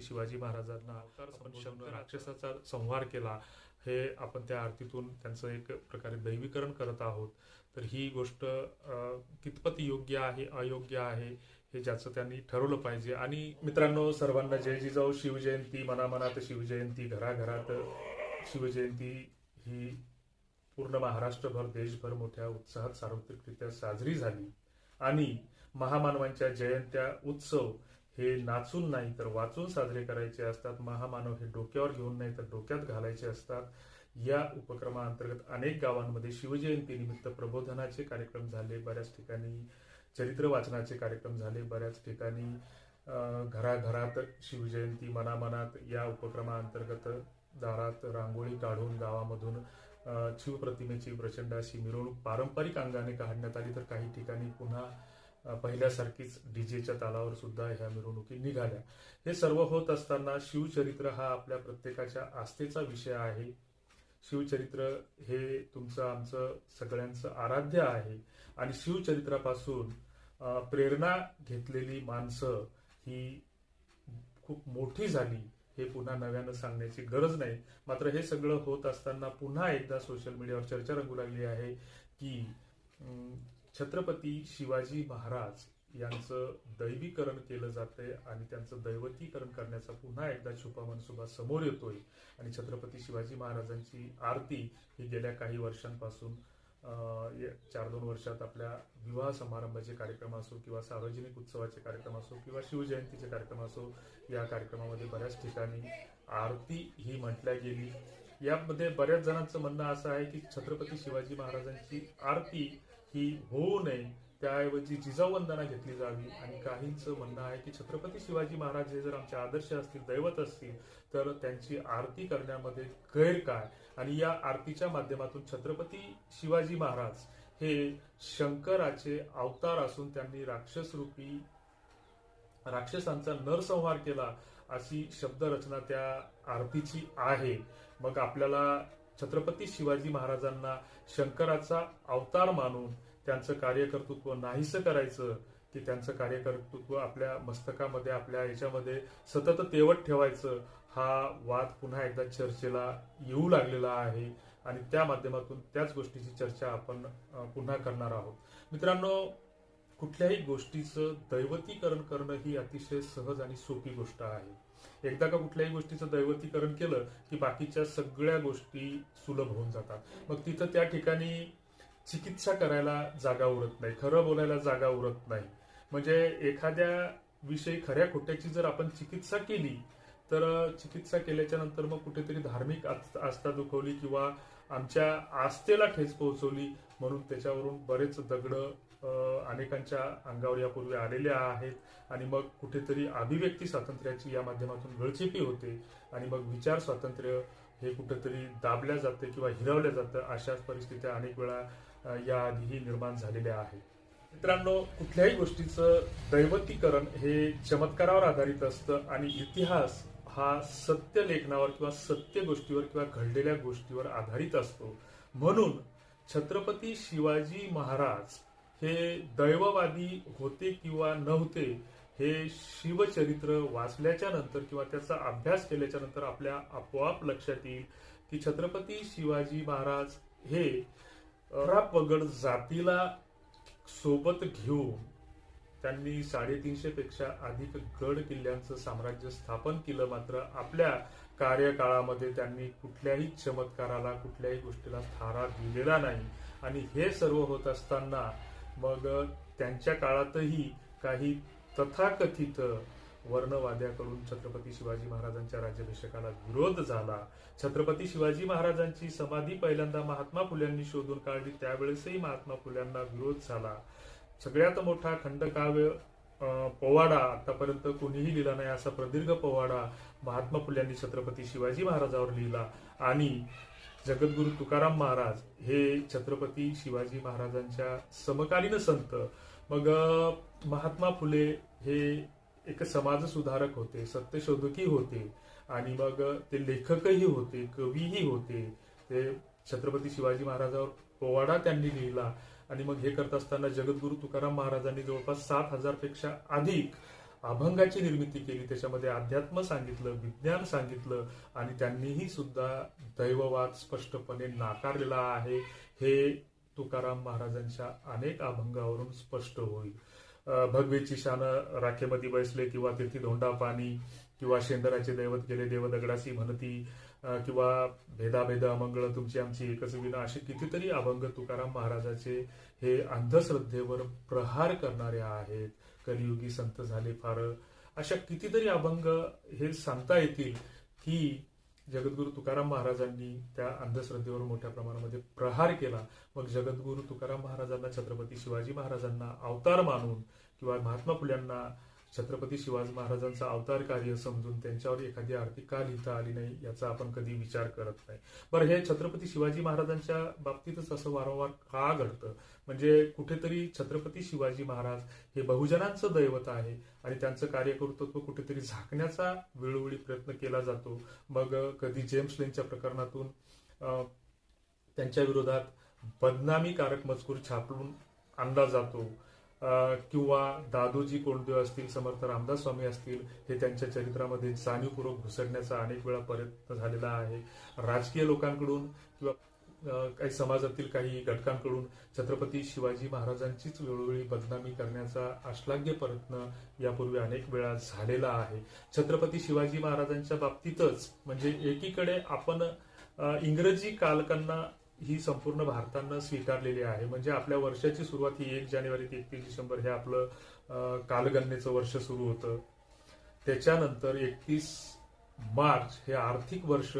छत्रपती शिवाजी महाराजांना आपण शंकर राक्षसाचा संहार केला हे आपण त्या आरतीतून त्यांचं एक प्रकारे दैवीकरण करत आहोत. तर ही गोष्ट कितपत योग्य आहे अयोग्य आहे हे ज्याचं त्यांनी ठरवलं पाहिजे. आणि मित्रांनो सर्वांना जय जिजाऊ शिवजयंती मनामनात शिवजयंती घराघरात. शिवजयंती ही पूर्ण महाराष्ट्रभर देशभर मोठ्या उत्साहात सार्वत्रिकरित्या साजरी झाली. आणि महामानवांच्या जयंत्या उत्सव हे नाचून नाही तर वाचून साजरे करायचे असतात. महामानव हे डोक्यावर घेऊन नाही तर डोक्यात घालायचे असतात. या उपक्रमाअंतर्गत अनेक गावांमध्ये शिवजयंती निमित्त प्रबोधनाचे कार्यक्रम झाले. बऱ्याच ठिकाणी चरित्र वाचनाचे कार्यक्रम झाले. बऱ्याच ठिकाणी घराघरात शिवजयंती मनामनात या उपक्रमाअंतर्गत दारात रांगोळी काढून गावामधून शिवप्रतिमेची प्रचंड अशी मिरवणूक पारंपरिक अंगाने काढण्यात आली. तर काही ठिकाणी पुन्हा पहिल्यासारखीच डीजेच्या तालावर सुद्धा ह्या मिरवणुकी निघाल्या. हे सर्व होत असताना शिवचरित्र हा आपल्या प्रत्येकाच्या आस्थेचा विषय आहे. शिवचरित्र हे तुमचं आमचं सगळ्यांचं आराध्य आहे. आणि शिवचरित्रापासून प्रेरणा घेतलेली माणसं ही खूप मोठी झाली हे पुन्हा नव्यानं सांगण्याची गरज नाही. मात्र हे सगळं होत असताना पुन्हा एकदा सोशल मीडियावर चर्चा रंगू लागली आहे की छत्रपती शिवाजी महाराज यांचं दैवीकरण केलं जातंय आणि त्यांचं दैवतीकरण करण्याचा पुन्हा एकदा छुपा मनसुबा समोर येतोय. आणि छत्रपती शिवाजी महाराजांची आरती ही गेल्या काही वर्षांपासून चार दोन वर्षात आपल्या विवाह समारंभाचे कार्यक्रम असो किंवा सार्वजनिक उत्सवाचे कार्यक्रम असो किंवा शिवजयंतीचे कार्यक्रम असो या कार्यक्रमामध्ये बऱ्याच ठिकाणी आरती ही म्हटल्या गेली. यामध्ये बऱ्याच जणांचं म्हणणं असं आहे की छत्रपती शिवाजी महाराजांची आरती ही होऊ नये त्याऐवजी जिजावंदना घेतली जावी. आणि काहींचं म्हणणं आहे की छत्रपती शिवाजी महाराज हे जर आमचे आदर्श असतील दैवत असतील तर त्यांची आरती करण्यामध्ये गैर काय? आणि या आरतीच्या माध्यमातून छत्रपती शिवाजी महाराज हे शंकराचे अवतार असून त्यांनी राक्षसरूपी राक्षसांचा नरसंहार केला अशी शब्दरचना त्या आरतीची आहे. मग आपल्याला छत्रपती शिवाजी महाराजांना शंकराचा अवतार मानून त्यांचं कार्यकर्तृत्व नाहीसं करायचं की त्यांचं कार्यकर्तृत्व आपल्या मस्तकामध्ये आपल्या याच्यामध्ये सतत तेवत ठेवायचं हा वाद पुन्हा एकदा चर्चेला येऊ लागलेला आहे. आणि त्या माध्यमातून त्याच गोष्टीची चर्चा आपण पुन्हा करणार आहोत. मित्रांनो कुठल्याही गोष्टीचं दैवतीकरण करणं ही अतिशय सहज आणि सोपी गोष्ट आहे. एकदा का कुठल्याही गोष्टीचं दैवतीकरण केलं की बाकीच्या सगळ्या गोष्टी सुलभ होऊन जातात. मग तिथं त्या ठिकाणी चिकित्सा करायला जागा उरत नाही खरं बोलायला जागा उरत नाही. म्हणजे एखाद्या विषयी खऱ्या खोट्याची जर आपण चिकित्सा केली तर चिकित्सा केल्याच्यानंतर मग कुठेतरी धार्मिक आस्था दुखवली किंवा आमच्या आस्थेला ठेच पोहोचवली म्हणून त्याच्यावरून बरेच दगड अनेकांच्या अंगावर यापूर्वी आलेल्या आहेत. आणि मग कुठेतरी अभिव्यक्ती स्वातंत्र्याची या माध्यमातून गळचेपी होते. आणि मग विचार स्वातंत्र्य हे कुठेतरी दाबल्या जाते किंवा हिरवल्या जातं अशाच परिस्थित्या अनेक वेळा याआधीही निर्माण झालेल्या आहेत. मित्रांनो कुठल्याही गोष्टीचं दैवतीकरण हे चमत्कारावर आधारित असतं आणि इतिहास हा सत्य लेखनावर किंवा सत्य गोष्टीवर किंवा घडलेल्या गोष्टीवर आधारित असतो. म्हणून छत्रपती शिवाजी महाराज हे दैववादी होते किंवा नव्हते हे शिवचरित्र वाचल्याच्या नंतर किंवा त्याचा अभ्यास केल्याच्यानंतर आपल्या आपोआप लक्षात येईल की छत्रपती शिवाजी महाराज हे पगड जातीला सोबत घेऊन त्यांनी साडेतीनशे पेक्षा अधिक गड किल्ल्यांचं साम्राज्य स्थापन केलं. मात्र आपल्या कार्यकाळामध्ये त्यांनी कुठल्याही चमत्काराला कुठल्याही गोष्टीला थारा दिलेला नाही. आणि हे सर्व होत असताना मग त्यांच्या काळातही काही तथाकथित वर्णवाद्याकडून छत्रपती शिवाजी महाराजांच्या राज्याभिषेकाला विरोध झाला. छत्रपती शिवाजी महाराजांची समाधी पहिल्यांदा महात्मा फुल्यांनी शोधून काढली त्यावेळेसही महात्मा फुल्यांना विरोध झाला. सगळ्यात मोठा खंडकाव्य पोवाडा आतापर्यंत कोणीही लिहिला नाही असा प्रदीर्घ पोवाडा महात्मा फुल्यांनी छत्रपती शिवाजी महाराजावर लिहिला. आणि जगद्गुरु तुकाराम महाराज हे छत्रपती शिवाजी महाराजांच्या समकालीन संत. मग महात्मा फुले हे एक समाजसुधारक होते सत्यशोधकी होते आणि मग ते लेखकही होते कवीही होते. ते छत्रपती शिवाजी महाराजावर पोवाडा त्यांनी लिहिला आणि मग हे करत असताना जगद्गुरु तुकाराम महाराजांनी जवळपास सात हजारपेक्षा अधिक अभंगाची निर्मिती केली त्याच्यामध्ये अध्यात्म सांगितलं विज्ञान सांगितलं आणि त्यांनीही सुद्धा दैववाद स्पष्टपणे नाकारलेला आहे. हे तुकाराम महाराजांच्या अनेक अभंगावरून स्पष्ट होईल. भगवेची शान राखेमध्ये बसले किंवा तिथी धोंडा पाणी किंवा शेंदराचे दैवत गेले देव दगडासी म्हणती किंवा भेदाभेद अमंगळ तुमची आमची एकच विना असे कितीतरी अभंग तुकाराम महाराजाचे हे अंधश्रद्धेवर प्रहार करणारे आहेत. कलियुगी संत झाले फार. अशा कितीतरी अभंग हे सांगता येतील की जगद्गुरु तुकाराम महाराजांनी त्या अंधश्रद्धेवर मोठ्या प्रमाणामध्ये प्रहार केला. मग जगद्गुरु तुकाराम महाराजांना छत्रपती शिवाजी महाराजांना अवतार मानून किंवा महात्मा फुल्यांना छत्रपती शिवाजी महाराजांचं अवतार कार्य समजून त्यांच्यावर एखादी आरती का लिहिता आली नाही याचा आपण कधी विचार करत नाही. बरं हे छत्रपती शिवाजी महाराजांच्या बाबतीतच असं वारंवार का घडतं? म्हणजे कुठेतरी छत्रपती शिवाजी महाराज हे बहुजनांचं दैवत आहे आणि त्यांचं कार्यकर्तृत्व कुठेतरी झाकण्याचा वेळोवेळी प्रयत्न केला जातो. मग कधी जेम्स लेनच्या प्रकरणातून त्यांच्या विरोधात बदनामीकारक मजकूर छापलून आणला जातो. किंवा दादोजी कोंडदेव असतील समर्थ रामदास स्वामी असतील हे त्यांच्या चरित्रामध्ये जाणीवपूर्वक घुसडण्याचा अनेक वेळा प्रयत्न झालेला आहे. राजकीय लोकांकडून किंवा काही समाजातील काही घटकांकडून छत्रपती शिवाजी महाराजांचीच वेळोवेळी बदनामी करण्याचा अश्लाघ्य प्रयत्न यापूर्वी अनेक वेळा झालेला आहे. छत्रपती शिवाजी महाराजांच्या बाबतीतच म्हणजे एकीकडे आपण इंग्रजी कालकांना ही संपूर्ण भारतानं स्वीकारलेली आहे. म्हणजे आपल्या वर्षाची सुरुवात ही एक जानेवारी ते एकतीस डिसेंबर हे आपलं कालगणनेचं वर्ष सुरू होतं. त्याच्यानंतर एकतीस मार्च हे आर्थिक वर्ष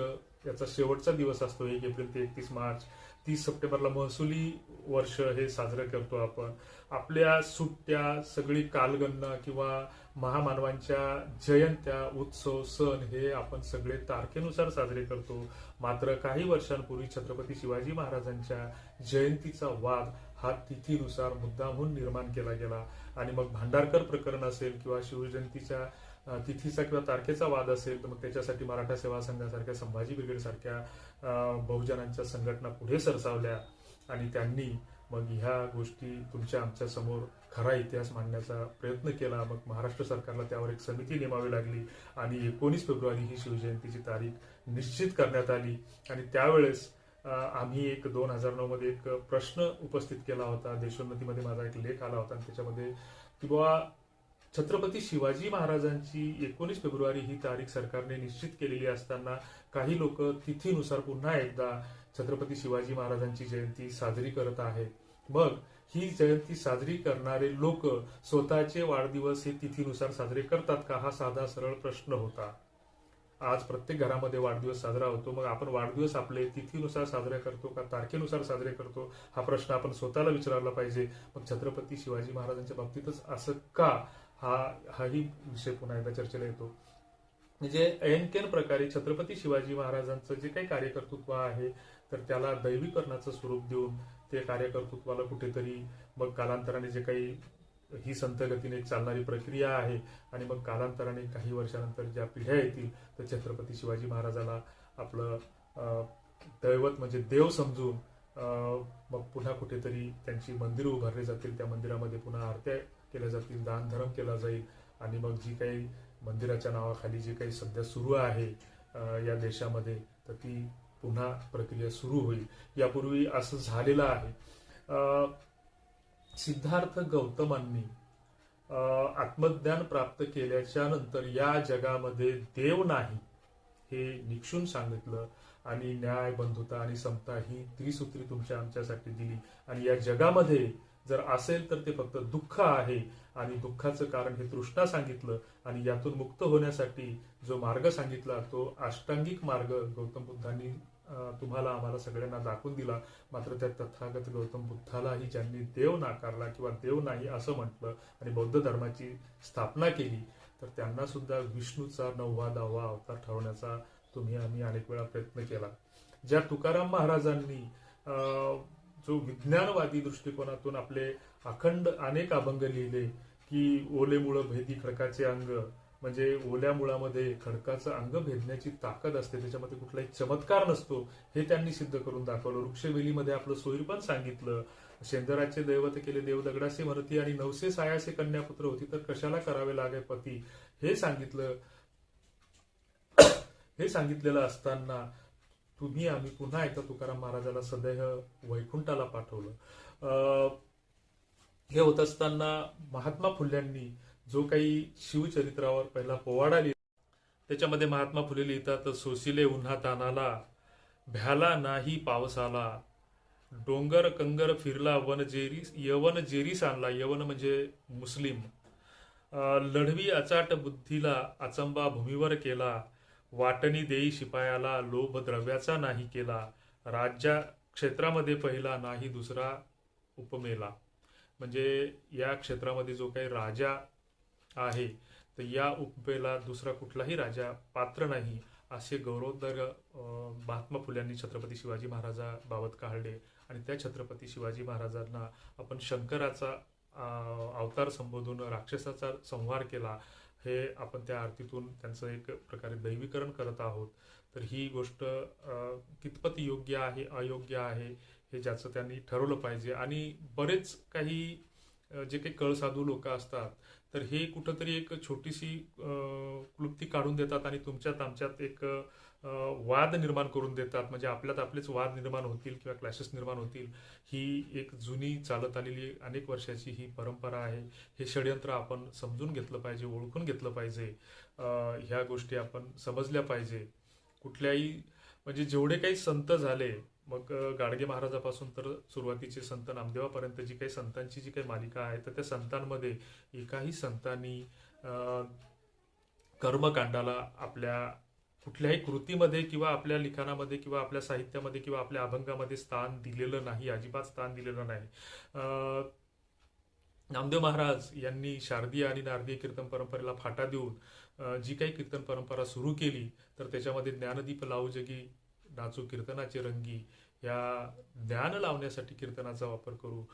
याचा शेवटचा दिवस असतो एक एप्रिल ते एकतीस मार्च. तीस सप्टेंबरला महसुली वर्ष हे साजरं करतो आपण. आपल्या सुट्ट्या सगळी कालगणना किंवा महामानवांच्या जयंत्या उत्सव सण हे आपण सगळे तारखेनुसार साजरे करतो. मात्र काही वर्षांपूर्वी छत्रपती शिवाजी महाराजांच्या जयंतीचा वाद हा तिथीनुसार मुद्दामहून निर्माण केला गेला. आणि मग भांडारकर प्रकरण असेल किंवा शिवजयंतीच्या तिथीचा किंवा तारखेचा वाद असेल तर मग त्याच्यासाठी मराठा सेवा संघासारख्या संभाजी ब्रिगेड सारख्या बहुजनांच्या संघटना पुढे सरसावल्या. आणि त्यांनी मग ह्या गोष्टी तुमच्या आमच्यासमोर खरा इतिहास मांडण्याचा प्रयत्न केला. मग महाराष्ट्र सरकारला त्यावर एक समिती नेमावी लागली. आणि एकोणीस फेब्रुवारी ही शिवजयंतीची तारीख निश्चित करण्यात आली. आणि त्यावेळेस आम्ही एक दोन हजार नऊ मध्ये एक प्रश्न उपस्थित केला होता. देशोन्नतीमध्ये माझा एक लेख आला होता आणि त्याच्यामध्ये की छत्रपती शिवाजी महाराजांची एकोणीस फेब्रुवारी ही तारीख सरकारने निश्चित केलेली असताना काही लोक तिथीनुसार पुन्हा एकदा छत्रपती शिवाजी महाराजांची जयंती साजरी करत आहेत. मग ही जयंती साजरी करणारे लोक स्वतःचे वाढदिवस हे तिथीनुसार साजरे करतात का? हा साधा सरळ प्रश्न होता. आज प्रत्येक घरामध्ये वाढदिवस साजरा होतो. मग आपण वाढदिवस आपले तिथीनुसार साजरे करतो का तारखेनुसार साजरे करतो? हा प्रश्न आपण स्वतःला विचारला पाहिजे. मग छत्रपती शिवाजी महाराजांच्या बाबतीतच असं का? हा हाही विषय पुन्हा एकदा चर्चेला येतो. म्हणजे ऐनकेन प्रकारे छत्रपती शिवाजी महाराजांचं जे काही कार्यकर्तृत्व आहे तर त्याला दैवीकरणाचं स्वरूप देऊन ते कार्यकर्तृत्वाला कुठेतरी मग कालांतराने जे काही ही संतगतीने चालणारी प्रक्रिया आहे. आणि मग कालांतराने काही वर्षानंतर ज्या पिढ्या येतील तर छत्रपती शिवाजी महाराजाला आपलं दैवत म्हणजे देव समजून मग पुन्हा कुठेतरी त्यांची मंदिरं उभारली जातील. त्या मंदिरामध्ये पुन्हा आरत्या केल्या जातील दान धर्म केला जाईल. आणि मग जी काही मंदिराच्या नावाखाली जी काही सध्या सुरू आहे या देशामध्ये तर ती पुन्हा प्रक्रिया सुरू होईल. यापूर्वी असं झालेलं आहे. सिद्धार्थ गौतमांनी आत्मज्ञान प्राप्त केल्याच्यानंतर या जगामध्ये देव नाही हे निक्षून सांगितलं आणि न्याय बंधुता आणि समता ही त्रिसूत्री तुमच्या आमच्यासाठी दिली. आणि या जगामध्ये जर असेल तर ते फक्त दुःख आहे आणि दुःखाचं कारण हे तृष्णा सांगितलं आणि यातून मुक्त होण्यासाठी जो मार्ग सांगितला तो अष्टांगिक मार्ग गौतम बुद्धांनी तुम्हाला आम्हाला सगळ्यांना दाखवून दिला. मात्र त्या तथागत गौतम बुद्धालाही ज्यांनी देव नाकारला किंवा देव नाही असं म्हटलं आणि बौद्ध धर्माची स्थापना केली तर त्यांना सुद्धा विष्णूचा नववा दहावा अवतार ठरवण्याचा तुम्ही आम्ही अनेक वेळा प्रयत्न केला. ज्या तुकाराम महाराजांनी जो विज्ञानवादी दृष्टिकोनातून आपले अखंड अनेक अभंग लिहिले की ओले मुळं भेदी खडकाचे अंग म्हणजे ओल्या मुळामध्ये खडकाचं अंग भेदण्याची ताकद असते त्याच्यामध्ये कुठलाही चमत्कार नसतो हे त्यांनी सिद्ध करून दाखवलं. वृक्षवेलीमध्ये आपलं सोयी पण सांगितलं. शेंदराचे दैवत केले देव दगडासे भरती आणि नवसे सायासे कन्यापुत्र होती तर कशाला करावे लागे पती? हे सांगितलं. हे सांगितलेलं असताना तुम्ही आम्ही पुन्हा एकदा तुकाराम महाराजाला सदैह वैकुंठाला पाठवलं. अं, हे होत असताना महात्मा फुल्यांनी जो काही शिवचरित्रावर पहिला पोवाडा लिहिला त्याच्यामध्ये महात्मा फुले लिहितात सोसिले उन्हा तानाला भ्याला नाही पावसाला डोंगर कंगर फिरला वन जेरी यवन जेरीस आणला यवन म्हणजे मुस्लिम. लढवी अचाट बुद्धीला अचंबा भूमीवर केला वाटणी देई शिपायाला लोभ द्रव्याचा नाही केला राज्या क्षेत्रामध्ये पहिला नाही दुसरा उपमेला. म्हणजे या क्षेत्रामध्ये जो काही राजा आहे. तर या उपबेला दुसरा कुठलाही राजा पात्र नाही असे गौरवोद्गार महात्मा फुल्यांनी छत्रपती शिवाजी महाराजाबाबत काढले. आणि त्या छत्रपती शिवाजी महाराजांना आपण शंकराचा अवतार संबोधून राक्षसाचा संहार केला हे आपण त्या आरतीतून त्यांचं एक प्रकारे दैवीकरण करत आहोत. तर ही गोष्ट कितपत योग्य आहे अयोग्य आहे हे ज्याचं त्यांनी ठरवलं पाहिजे. आणि बरेच काही जे काही कळसाधू लोक असतात तर हे कुठंतरी एक छोटीशी क्लुप्ती काढून देतात आणि तुमच्यात आमच्यात एक वाद निर्माण करून देतात. म्हणजे आपल्यात आपलेच वाद निर्माण होतील किंवा क्लॅशेस निर्माण होतील. ही एक जुनी चालत आलेली अनेक वर्षाची ही परंपरा आहे. हे षडयंत्र आपण समजून घेतलं पाहिजे ओळखून घेतलं पाहिजे. ह्या गोष्टी आपण समजल्या पाहिजे. कुठल्याही म्हणजे जेवढे काही संत झाले मग गाडगे महाराजापासून तर सुरुवातीचे संत नामदेवापर्यंत जी काही संतांची जी काही मालिका आहे तर त्या संतांमध्ये एकाही संतांनी कर्मकांडाला आपल्या कुठल्याही कृतीमध्ये किंवा आपल्या लिखाणामध्ये किंवा आपल्या साहित्यामध्ये किंवा आपल्या अभंगामध्ये स्थान दिलेलं नाही अजिबात स्थान दिलेलं नाही. नामदेव महाराज यांनी शारदीय आणि नारदीय कीर्तन परंपरेला फाटा देऊन जी काही कीर्तन परंपरा सुरू केली तर त्याच्यामध्ये ज्ञानदीप लावू जगी नाचू कीर्तनाचे रंगी या ज्ञान लावण्यासाठी कीर्तनाचा वापर करू.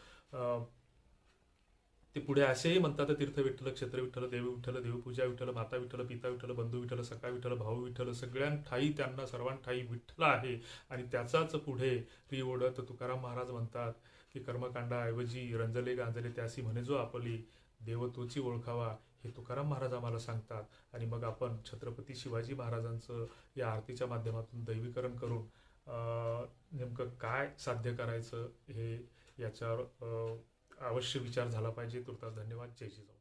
ते पुढे असेही म्हणतात तीर्थ विठ्ठल क्षेत्र विठ्ठल देवी विठ्ठल देवपूजा विठ्ठल माता विठ्ठल पिता विठ्ठल बंधू विठ्ठल सखा विठ्ठल भाऊ विठ्ठल सगळ्यांठाई त्यांना सर्वांठाई विठ्ठल आहे. आणि त्याचाच पुढे री ओढत तुकाराम महाराज म्हणतात की कर्मकांडाऐवजी रंजले गांजले त्यासी म्हणे जो आपली देवतोची ओळखावा. हे तुकाराम महाराज आम्हाला सांगतात. आणि मग आपण छत्रपती शिवाजी महाराजांचं या आरतीच्या माध्यमातून दैवीकरण करून नेमकं काय साध्य करायचं हे याच्यावर अवश्य विचार झाला पाहिजे. तुर्तास धन्यवाद. जय जिजाऊ.